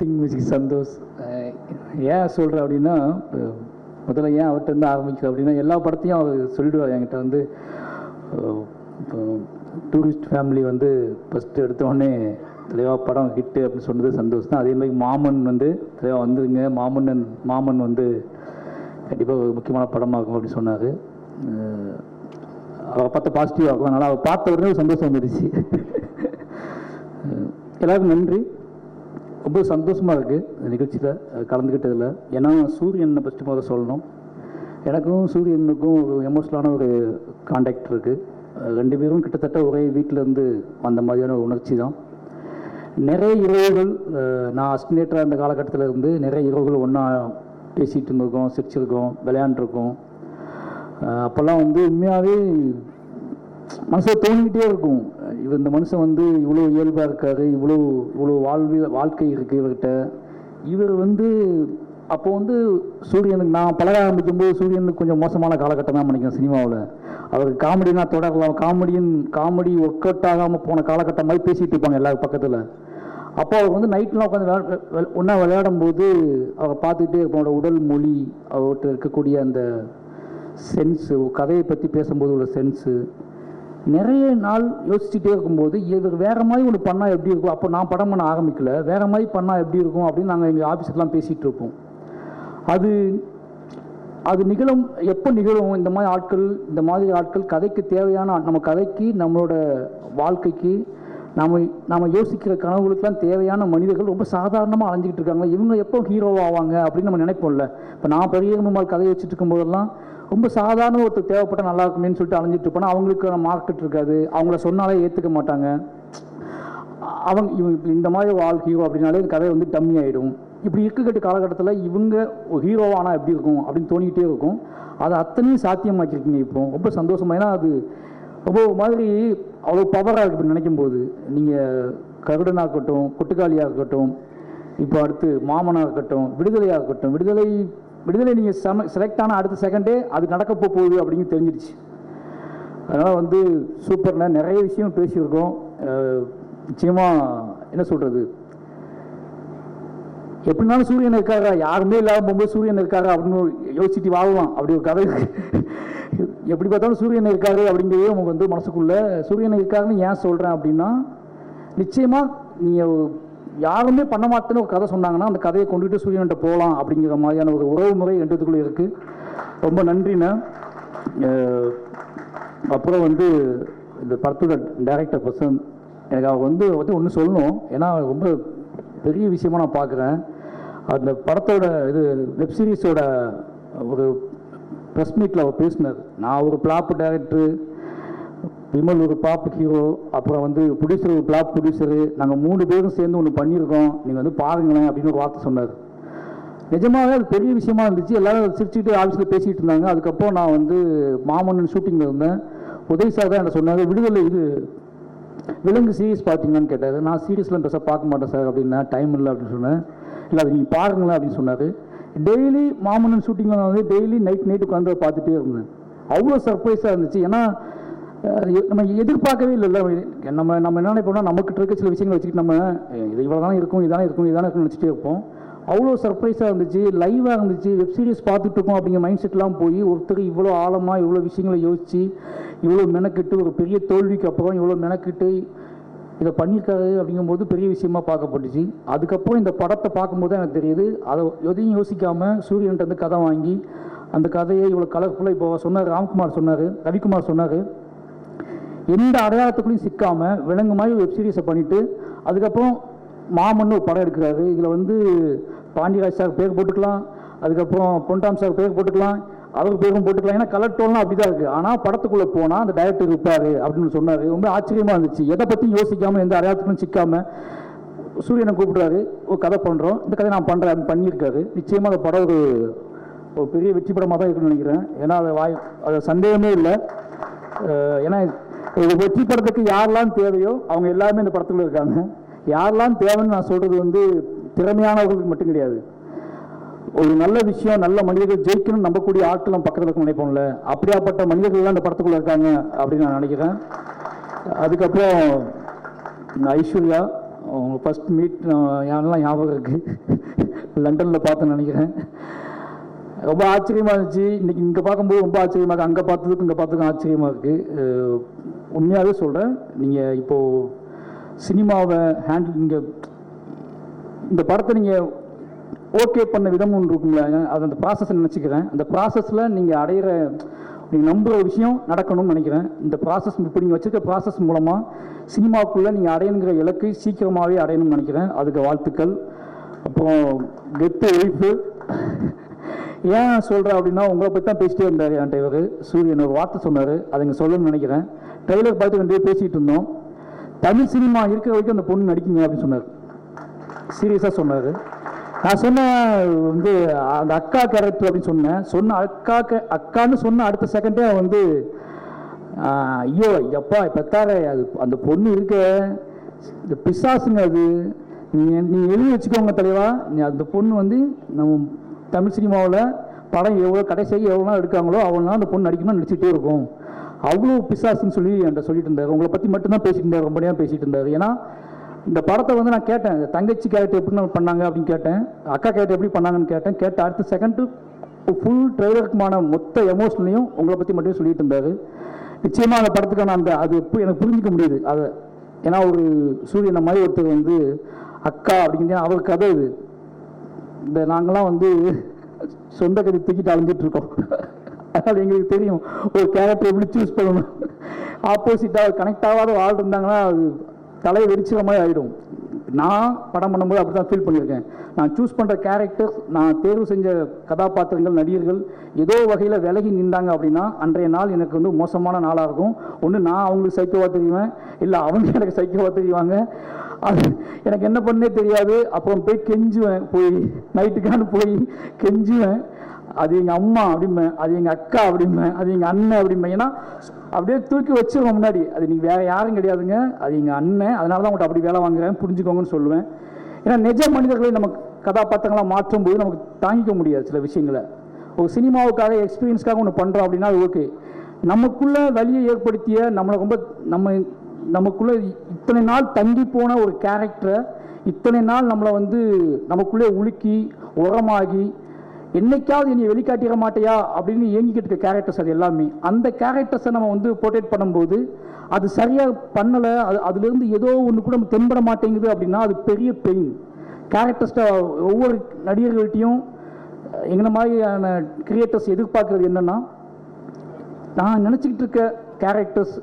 Thing music Santhosh ஏன் சொல்கிறேன் அப்படின்னா முதல்ல ஏன் அவர்கிட்ட இருந்து ஆரம்பிக்கிறேன் அப்படின்னா எல்லா படத்தையும் அவர் சொல்லிடுவார் என்கிட்ட வந்து இப்போ டூரிஸ்ட் ஃபேமிலி வந்து ஃபஸ்ட்டு எடுத்தோடனே தலைவா படம் ஹிட்டு அப்படின்னு சொன்னது சந்தோஷ் தான். அதே மாதிரி மாமன் வந்து தலைவா வந்துருங்க. மாமன்னன் மாமன் வந்து கண்டிப்பாக ஒரு முக்கியமான படமாக இருக்கும் அப்படின்னு சொன்னார். அவரை பார்த்த பாசிட்டிவாக இருக்கும் அதனால் அவர் பார்த்த உடனே சந்தோஷம் வந்துடுச்சு எல்லாருக்கும் நன்றி. ரொம்ப சந்தோஷமாக இருக்குது இந்த நிகழ்ச்சியில் கலந்துக்கிட்டதில் ஏன்னா சூரியனை ஃபஸ்ட்டு முதல்ல சொல்லணும். எனக்கும் சூரியனுக்கும் ஒரு எமோஷனலான ஒரு காண்டாக்ட் இருக்குது ரெண்டு பேரும் கிட்டத்தட்ட ஒரே வீட்டில் இருந்து வந்த மாதிரியான ஒரு உணர்ச்சி தான். நிறைய இரவுகள் நான் அஸ்டினேட்டராக இருந்த காலகட்டத்தில் இருந்து நிறைய இரவுகள் ஒன்றா பேசிகிட்டு இருந்திருக்கோம் சிரிச்சிருக்கோம் விளையாண்டுருக்கோம். அப்போல்லாம் வந்து உண்மையாகவே மனசில் தோணிக்கிட்டே இருக்கும். இவர் இந்த மனுஷன் வந்து இவ்வளோ இயல்பாக இருக்காரு இவ்வளோ இவ்வளோ வாழ்வில் வாழ்க்கை இருக்குது இவர்கிட்ட. இவர் வந்து அப்போ வந்து சூரியனுக்கு நான் பழக ஆரம்பிக்கும்போது சூரியனுக்கு கொஞ்சம் மோசமான காலகட்டம் தான் நினைக்கிறேன் சினிமாவில். அவருக்கு காமெடினா தொடரலாம் காமெடியின் காமெடி ஒர்க் அவுட் ஆகாமல் போன காலகட்டம் மாதிரி பேசிகிட்டு இருப்பாங்க எல்லாரும் பக்கத்தில். அப்போ அவர் வந்து நைட்லாம் உட்காந்து ஒன்றா விளையாடும் போது அவரை பார்த்துக்கிட்டே இருப்போம். அவரோட உடல் மொழி அவர்கிட்ட இருக்கக்கூடிய அந்த சென்ஸு கதையை பற்றி பேசும்போது உள்ள சென்ஸு நிறைய நாள் யோசிச்சுட்டே இருக்கும்போது இது வேற மாதிரி ஒன்று பண்ணால் எப்படி இருக்கும்? அப்போ நான் படம் பண்ண ஆரம்பிக்கல. வேற மாதிரி பண்ணால் எப்படி இருக்கும் அப்படின்னு நாங்கள் எங்கள் ஆஃபீஸ்லாம் பேசிகிட்டு இருப்போம். அது அது நிகழும் எப்போ நிகழும்? இந்த மாதிரி ஆட்கள் இந்த மாதிரி ஆட்கள் கதைக்கு தேவையான நம்ம கதைக்கு நம்மளோட வாழ்க்கைக்கு நம்ம நம்ம யோசிக்கிற கனவுகளுக்கெல்லாம் தேவையான மனிதர்கள் ரொம்ப சாதாரணமாக அலைஞ்சிக்கிட்டு இருக்காங்க. இவங்க எப்போ ஹீரோ ஆவாங்க அப்படின்னு நம்ம நினைப்போம்ல. இப்போ நான் பெரிய கதையை வச்சுட்டு இருக்கும்போதெல்லாம் ரொம்ப சாதாரண ஒருத்தர் தேவைப்பட்ட நல்லா இருக்குமேன்னு சொல்லிட்டு அலைஞ்சிட்டு இருப்பானா அவங்களுக்கு மார்க்கெட் இருக்காது. அவங்கள சொன்னாலே ஏற்றுக்க மாட்டாங்க. அவங்க இவங்க இந்த மாதிரி வாழ் ஹீரோ அப்படின்னாலே இந்த கதை வந்து டம்மி ஆகிடும் இப்படி இருக்கக்கட்டு காலகட்டத்தில் இவங்க ஒரு ஹீரோவானா எப்படி இருக்கும் அப்படின்னு தோணிக்கிட்டே இருக்கும். அதை அத்தனையும் சாத்தியமாக்கியிருக்கீங்க இப்போ. ரொம்ப சந்தோஷமா ஏன்னா அது ரொம்ப மாதிரி அவ்வளோ பவராக இருக்கு இப்படி நினைக்கும் போது நீங்கள் கருடனாக இருக்கட்டும் கொட்டுக்காளியாக இருக்கட்டும் இப்போ அடுத்து மாமனாக இருக்கட்டும் விடுதலையாக இருக்கட்டும் விடுதலை விடுதலை நீங்கள் செம செலக்ட் ஆன அடுத்த செகண்டே அது நடக்க போகுது அப்படின்னு தெரிஞ்சிருச்சு. அதனால் வந்து சூப்பர்ண்ண நிறைய விஷயம் பேசியிருக்கோம். நிச்சயமாக என்ன சொல்கிறது எப்படினாலும் சூரியன் இருக்காரா? யாருமே இல்லாத போகும்போது சூரியன் இருக்காரா? அப்படின்னு யோசிச்சுட்டு வாழலாம். அப்படி ஒரு கதை எப்படி பார்த்தாலும் சூரியன் இருக்காரு அப்படிங்கிறதே உங்களுக்கு வந்து மனசுக்குள்ளே சூரியன் இருக்காருன்னு ஏன் சொல்கிறேன் அப்படின்னா நிச்சயமாக நீங்கள் யாருமே பண்ண மாட்டேன்னு ஒரு கதை சொன்னாங்கன்னா அந்த கதையை கொண்டுட்டு சூரியன்கிட்ட போகலாம் அப்படிங்கிற மாதிரியான ஒரு உறவு முறை ரெண்டுத்துக்குள்ளே இருக்குது ரொம்ப நன்றிண்ணே. அப்புறம் வந்து இந்த படத்தோட டைரக்டர் பர்சன் எனக்கு அவங்க வந்து வந்து ஒன்று சொல்லணும். ஏன்னா ரொம்ப பெரிய விஷயமா நான் பார்க்குறேன். அந்த படத்தோட இது வெப் சீரிஸோட ஒரு ப்ரெஸ் மீட்டில் அவர் பேசினார். நான் ஒரு பிளாப் டேரக்டரு விமல் ஒரு பாப் ஹீரோ அப்புறம் வந்து ப்ரொடியூசர் ஒரு பிளாக் ப்ரொடியூசரு நாங்கள் மூணு பேரும் சேர்ந்து ஒன்று பண்ணியிருக்கோம். நீங்கள் வந்து பாருங்களேன் அப்படின்னு ஒரு வார்த்தை சொன்னார். நிஜமாகவே அது பெரிய விஷயமா இருந்துச்சு. எல்லோரும் சிரிச்சுட்டு ஆஃபீஸில் பேசிகிட்டு இருந்தாங்க. அதுக்கப்புறம் நான் வந்து மாமன்னன் ஷூட்டிங்கில் இருந்தேன். உதய் சார் தான் என்ன சொன்னாங்க விடுதலை இது விலங்கு சீரிஸ் பார்த்தீங்களான்னு கேட்டார். நான் சீரியஸ்லாம் பெருசாக பார்க்க மாட்டேன் சார் அப்படின்னா டைம் இல்லை அப்படின்னு சொன்னேன். இல்லை அது நீங்கள் பாருங்களேன் அப்படின்னு சொன்னார். டெய்லி மாமன்னன் ஷூட்டிங்கில் நான் வந்து டெய்லி நைட் நைட்டு உட்காந்து பார்த்துட்டே இருந்தேன். அவ்வளோ சர்ப்ரைஸாக இருந்துச்சு. ஏன்னா நம்ம எதிர்பார்க்கவே இல்லைல்ல நம்ம நம்ம என்ன நினைப்போம்னா நம்மக்கிட்ட இருக்க சில விஷயங்களை வச்சுக்கிட்டு நம்ம இது இவ்வளோ தானே இருக்கும் இதானே இருக்கும் இதானே இருக்கும்னு நினச்சிட்டே இருப்போம். அவ்வளோ சர்ப்ரைஸாக இருந்துச்சு லைவாக இருந்துச்சு வெப் சீரிஸ் பார்த்துட்டு இருக்கோம் அப்படிங்கிற மைண்ட் செட்லாம் போய் ஒருத்தர் இவ்வளோ ஆழமாக இவ்வளோ விஷயங்களை யோசித்து இவ்வளோ மெனக்கிட்டு ஒரு பெரிய தோல்விக்கு அப்புறம் இவ்வளோ மெனக்கிட்டு இதை பண்ணியிருக்காரு அப்படிங்கும்போது பெரிய விஷயமா பார்க்கப்பட்டுச்சு. அதுக்கப்புறம் இந்த படத்தை பார்க்கும்போது எனக்கு தெரியுது. அதை எதையும் யோசிக்காமல் சூரியன்ட்டு வந்து கதை வாங்கி அந்த கதையை இவ்வளோ கலர்ஃபுல்லாக இப்போ சொன்னார் ராம்குமார் சொன்னார் ரவிக்குமார் சொன்னார். எந்த அடையாளத்துக்குள்ளேயும் சிக்காமல் விலங்கு மாதிரி வெப் சீரிஸை பண்ணிவிட்டு அதுக்கப்புறம் மாமன்னு ஒரு படம் எடுக்கிறாரு. இதில் வந்து பாண்டியராஜ் சார் பேர் போட்டுக்கலாம் அதுக்கப்புறம் பொன்டாம் சார் பேர் போட்டுக்கலாம் அவருக்கு பேரும் போட்டுக்கலாம். ஏன்னா கலர் டோன்லாம் அப்படி தான் இருக்குது ஆனால் படத்துக்குள்ளே போனால் அந்த டைரக்டர் இருப்பார் அப்படின்னு சொன்னார். ரொம்ப ஆச்சரியமாக இருந்துச்சு. எதை பற்றியும் யோசிக்காமல் எந்த அடையாளத்துக்கும் சிக்காமல் சூரியனை கூப்பிடுறாரு. ஒரு கதை பண்ணுறோம் இந்த கதை நான் பண்ணுறேன் அப்படின்னு பண்ணியிருக்காரு. நிச்சயமாக அந்த படம் ஒரு ஒரு பெரிய வெற்றி படமாக தான் இருக்குன்னு நினைக்கிறேன். ஏன்னா அது வாய் அது சந்தேகமே இல்லை. ஏன்னா இது வெற்றி படத்துக்கு யாரெல்லாம் தேவையோ அவங்க எல்லாருமே இந்த படத்துக்குள்ள இருக்காங்க. யாரெல்லாம் தேவைன்னு நான் சொல்றது வந்து திறமையானவர்களுக்கு மட்டும் கிடையாது. ஒரு நல்ல விஷயம் நல்ல மனிதர்கள் ஜெயிக்கணும்னு நம்பக்கூடிய ஆட்கள் நம்ம பக்கத்தில் நினைப்போம்ல. அப்படியாப்பட்ட மனிதர்கள்லாம் இந்த படத்துக்குள்ள இருக்காங்க அப்படின்னு நான் நினைக்கிறேன். அதுக்கப்புறம் ஐஸ்வர்யா அவங்க ஃபஸ்ட் மீட் யாரெல்லாம் ஞாபகம் இருக்குது லண்டனில் பார்த்தேன்னு நினைக்கிறேன். ரொம்ப ஆச்சரியமாக இருந்துச்சு. இன்னைக்கு இங்கே பார்க்கும்போது ரொம்ப ஆச்சரியமாக இருக்குது அங்கே பார்த்ததுக்கும் இங்கே பார்த்ததுக்கும் ஆச்சரியமாக இருக்குது உண்மையாகவே சொல்கிறேன் நீங்கள் இப்போது சினிமாவை ஹேண்டில் நீங்கள் இந்த படத்தை நீங்கள் ஓகே பண்ண விதம் ஒன்று இருக்குங்களா? அது அந்த ப்ராசஸை நினச்சிக்கிறேன். அந்த ப்ராசஸில் நீங்கள் அடையிற நீங்கள் நம்புகிற விஷயம் நடக்கணும்னு நினைக்கிறேன். இந்த ப்ராசஸ் இப்போ நீங்கள் வச்சுருக்க ப்ராசஸ் மூலமாக சினிமாவுக்குள்ளே நீங்கள் அடையணுங்கிற இலக்கை சீக்கிரமாகவே அடையணும்னு நினைக்கிறேன். அதுக்கு வாழ்த்துக்கள். அப்புறம் கெத்து ஒழிப்பு. ஏன் சொல்கிறேன் அப்படின்னா உங்களை பற்றி தான் பேசிட்டே இருந்தார் என்கிட்ட இவர் சூரியன் ஒரு வார்த்தை சொன்னார். அதை இங்கே சொல்லணும்னு நினைக்கிறேன். ட்ரெய்லர் பார்த்து ரெண்டு பேர் பேசிகிட்டு இருந்தோம். தமிழ் சினிமா இருக்கிற வரைக்கும் அந்த பொண்ணு நடிக்குங்க அப்படின்னு சொன்னார். சீரியஸாக சொன்னார். நான் சொன்னேன் வந்து அந்த அக்கா கேரக்டர் அப்படின்னு சொன்னேன். சொன்ன அக்கா அக்கான்னு சொன்ன அடுத்த செகண்டே வந்து ஐயோ எப்பா பெத்தாரே அது அந்த பொண்ணு இருக்க இந்த பிசாசுங்க அது. நீ நீ எழுதி வச்சுக்கோங்க தலைவா. நீ அந்த பொண்ணு வந்து நம்ம தமிழ் சினிமாவில் படம் எவ்வளோ கடைசியாக எவ்வளோ எடுக்காங்களோ அவ்வளோ அந்த பொண்ணு நடிக்கணும்னு நடிச்சுட்டே இருக்கும். அவ்வளோ பிசாசுன்னு சொல்லி என்கிட்ட சொல்லிட்டு இருந்தார். உங்களை பற்றி மட்டும்தான் பேசிட்டு இருந்தார். ரொம்ப நேரம் பேசிட்டு இருந்தார். ஏன்னா இந்த படத்தை வந்து நான் கேட்டேன். தங்கச்சி கேரக்டர் எப்படி நான் பண்ணாங்க அப்படின்னு கேட்டேன். அக்கா கேரக்டர் எப்படி பண்ணாங்கன்னு கேட்டேன். கேட்ட அடுத்த செகண்டு ஃபுல் ட்ரெய்லருக்குமான மொத்த எமோஷனையும் உங்களை பற்றி மட்டும் சொல்லிட்டு இருந்தார். நிச்சயமாக அந்த படத்துக்கான அந்த அது எப்படி எனக்கு புரிஞ்சிக்க முடியுது. அதை ஏன்னா ஒரு சூரியனை மாதிரி ஒருத்தர் வந்து அக்கா அப்படிங்கிறது அவர் கதை இது. இந்த நாங்களாம் வந்து சொந்த கதை தூக்கிட்டு அலைஞ்சிட்டு இருக்கோம் அதனால் எங்களுக்கு தெரியும். ஒரு கேரக்டர் எப்படி சூஸ் பண்ணணும். ஆப்போசிட்டாக கனெக்ட் ஆகாத ஒரு ஆள் இருந்தாங்கன்னா அது தலையை வெடிச்சிற மாதிரி ஆகிடும் நான் படம் பண்ணும்போது அப்படி தான் ஃபீல் பண்ணியிருக்கேன். நான் சூஸ் பண்ணுற கேரக்டர்ஸ் நான் தேர்வு செஞ்ச கதாபாத்திரங்கள் நடிகர்கள் ஏதோ வகையில் விலகி நின்றாங்க அப்படின்னா அன்றைய நாள் எனக்கு வந்து மோசமான நாளாக இருக்கும். ஒன்று நான் அவங்களுக்கு சைக்கோவாக தெரியுவேன் இல்லை அவங்க எனக்கு சைக்கோவாக தெரியுவாங்க அது எனக்கு என்ன பண்ணே தெரியாது. அப்புறம் போய் கெஞ்சுவேன். போய் நைட்டுக்கான போய் கெஞ்சுவேன். அது எங்கள் அம்மா அப்படிம்பேன் அது எங்கள் அக்கா அப்படிம்பேன் அது எங்கள் அண்ணன் அப்படிம்பேன் ஏன்னா அப்படியே தூக்கி வச்சிருவோம் முன்னாடி. அது நீங்கள் வேறு யாரும் கிடையாதுங்க. அது எங்கள் அண்ணன். அதனால தான் உங்கள்கிட்ட அப்படி வேலை வாங்குறேன். புரிஞ்சுக்கோங்கன்னு சொல்லுவேன். ஏன்னா நிஜ மனிதர்களை நம்ம கதாபாத்திரங்களாக மாற்றும் போது நமக்கு தாங்கிக்க முடியாது சில விஷயங்களை. ஒரு சினிமாவுக்காக எக்ஸ்பீரியன்ஸ்க்காக ஒன்று பண்ணுறோம் அப்படின்னா அது ஓகே நமக்குள்ள வலியை ஏற்படுத்திய நம்மளை ரொம்ப நம்ம நமக்குள்ள இத்தனை நாள் தங்கி போன ஒரு கேரக்டரை இத்தனை நாள் நம்மளை வந்து நமக்குள்ளே உலுக்கி உரமாகி என்னைக்காவது நீ வெளிக்காட்டிட மாட்டியா? அப்படின்னு ஏங்கிக்கிட்டு இருக்க கேரக்டர்ஸ் அது எல்லாமே. அந்த கேரக்டர்ஸை நம்ம வந்து போர்ட்ரேட் பண்ணும்போது அது சரியாக பண்ணலை அது அதுலேருந்து ஏதோ ஒன்று கூட நம்ம தென்பட மாட்டேங்குது அப்படின்னா அது பெரிய பெயின் கேரக்டர்ஸ்ட்டை ஒவ்வொரு நடிகர்கள்ட்டையும் எங்களை மாதிரியான கிரியேட்டர்ஸ் எதிர்பார்க்கறது என்னென்னா நான் நினச்சிக்கிட்டு இருக்க கேரக்டர்ஸ்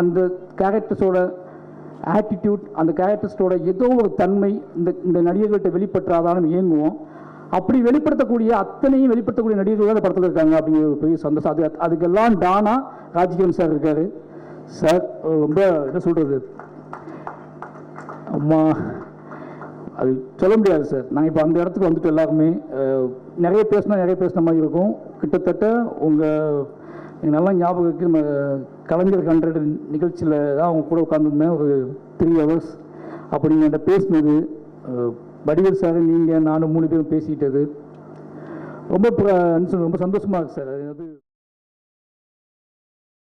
அந்த கேரக்டர்ஸோட ஆட்டிடியூட் அந்த கேரக்டர்ஸோட ஏதோ ஒரு தன்மை இந்த இந்த நடிகர்கள்ட்ட வெளிப்பட்டுறாதான்னு இயங்குவோம். அப்படி வெளிப்படுத்தக்கூடிய அத்தனையும் வெளிப்படுத்தக்கூடிய நடிகர்கள் அந்த படத்தில் இருக்காங்க அப்படிங்கிற பெரிய சந்தோஷம். அது அதுக்கெல்லாம் டானா ராஜ்கிரண் சார் இருக்காரு. சார் ரொம்ப என்ன சொல்கிறது அம்மா அது சொல்ல முடியாது சார். நான் இப்போ அந்த இடத்துக்கு வந்துட்டு எல்லாருமே. நிறைய பேசினா நிறைய பேசின மாதிரி இருக்கும். கிட்டத்தட்ட உங்கள் எனக்கு நல்லா ஞாபகம் நம்ம கலைஞர் ஹண்ட்ரட் நிகழ்ச்சியில் தான் அவங்க கூட உட்காந்துருந்தேன் ஒரு த்ரீ ஹவர்ஸ் அப்போ நீங்கள் என்கிட்ட பேசினது வடிவேல் சார் நீங்கள் நானும் மூணு பேரும் பேசிக்கிட்டது ரொம்ப ரொம்ப சந்தோஷமாக இருக்குது சார். அது